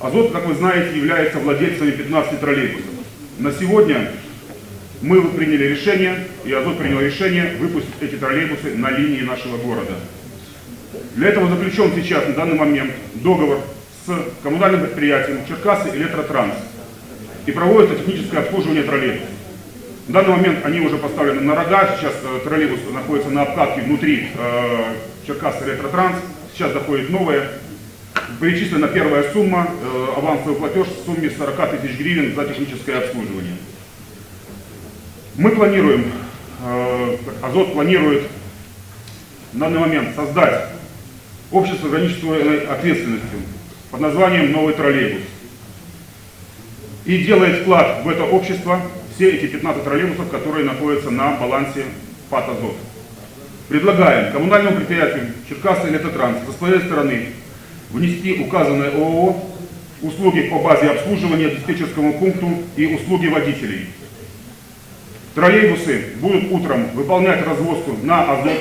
Азот, как вы знаете, является владельцами 15 троллейбусов. На сегодня мы приняли решение, и Азот принял решение выпустить эти троллейбусы на линии нашего города. Для этого заключен сейчас, на данный момент, договор с коммунальным предприятием Черкасы Электротранс и проводится техническое обслуживание троллейбусов. В данный момент они уже поставлены на рога, сейчас э, троллейбус находится на обкатке внутри э, Черкас Электротранс, сейчас доходит новое. Перечислена первая сумма, э, авансовый платеж в сумме 40 тысяч гривен за техническое обслуживание. Мы планируем, э, Азот планирует в данный момент создать общество ограниченной ответственностью под названием «Новый троллейбус». И делает вклад в это общество все эти 15 троллейбусов, которые находятся на балансе ПАТ «Азот». Предлагаем коммунальному предприятию Черкассы Электротранс со своей стороны внести указанное ООО услуги по базе обслуживания диспетчерскому пункту и услуги водителей. Троллейбусы будут утром выполнять развозку на Азот,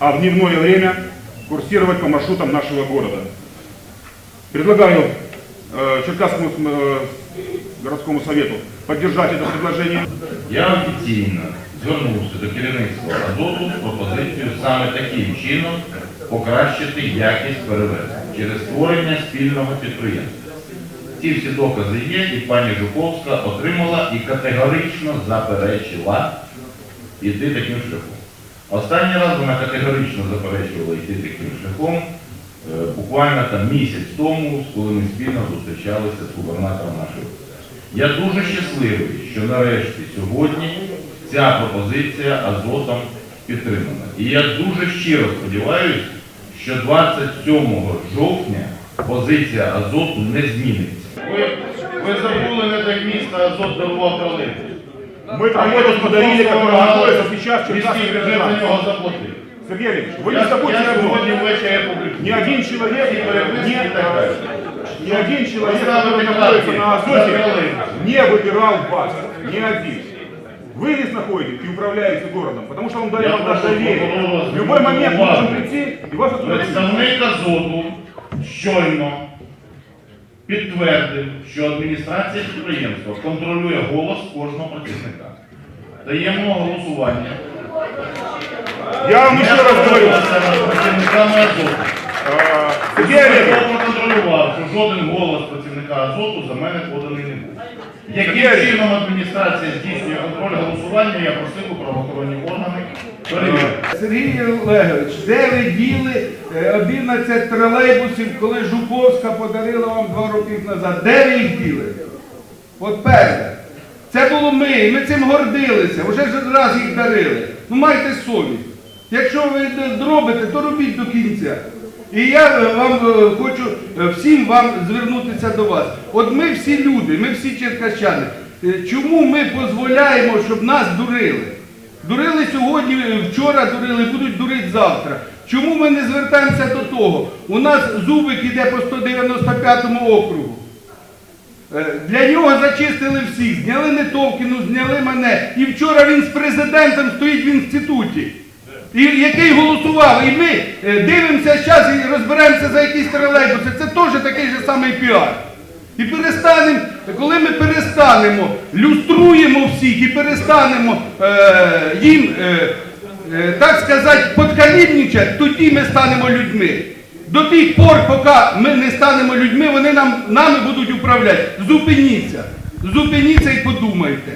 а в дневное время курсировать по маршрутам нашего города. Предлагаю э, Черкасскому э, городскому совету поддержать это предложение. Я офіційно звернувся до керівництва Азоту з пропозицією саме таким чином покращити якість перевезень через створення спільного підприємства. Ці всі докази є, і пані Жуковська отримала і категорично заперечила йти таким шляхом. Останній раз вона категорично заперечувала йти таким шляхом е, буквально там місяць тому, коли ми спільно зустрічалися з губернатором нашої. Я дуже щасливий, що нарешті сьогодні ця пропозиція Азотом підтримана. І я дуже щиро сподіваюся, що 27 жовтня позиція Азоту не зміниться. Ви, ви забули не так місто Азот дарував тролейбус. Мы троллейбус подарили, который находится сейчас в Черкасском Міський бюджет за Электротрансе. нього заплатив. Сергей Ильич, вы Я, не забудьте я одно. сьогодні ввечері опублікую. Ни один человек, Всі переписки не, і так далі. ни один человек, Поставили который находится на крапки Азоте, на троллейбус. не выбирал вас. Ни один. Вы здесь находитесь и управляете городом, потому что он дали Я вам прошу доверие. прокурора В любой момент звернути увагу. прийти и вас отпустить. Представник Азоту щойно підтвердив, що адміністрація підприємства контролює голос кожного працівника. Даємо голосування. Я вам еще раз говорю, працівниками Азоту. Сергей Я Олегович, проконтролював, що жоден голос працівника Азоту за мене поданий не був. Яким чином адміністрація здійснює контроль голосування, я просив у правоохоронні органи перевірити. Сергій Олегович, де ви діли е, 11 тролейбусів, коли Жуковська подарила вам два роки назад? Де ви їх діли? От перше. Це було ми, і ми цим гордилися, вже раз їх дарили. Ну майте совість. Якщо ви зробите, то робіть до кінця. І я е, вам е, хочу е, всім вам звернутися до вас. От ми всі люди, ми всі черкащани. Чому ми дозволяємо, щоб нас дурили? Дурили сьогодні, вчора дурили, будуть дурити завтра. Чому ми не звертаємося до того? У нас зубик іде по 195 округу. Для нього зачистили всіх, зняли Нетовкіну, зняли мене. І вчора він з президентом стоїть в інституті. І який голосував, і ми е, дивимося зараз і розберемося за якісь тролейбуси. Це теж такий же самий піар. І перестанемо, коли ми перестанемо, люструємо всіх і перестанемо е, їм, е, е, так сказати, подкалібничати, тоді ми станемо людьми. До тих пор, поки ми не станемо людьми, вони нам, нами будуть управляти. Зупиніться. Зупиніться і подумайте.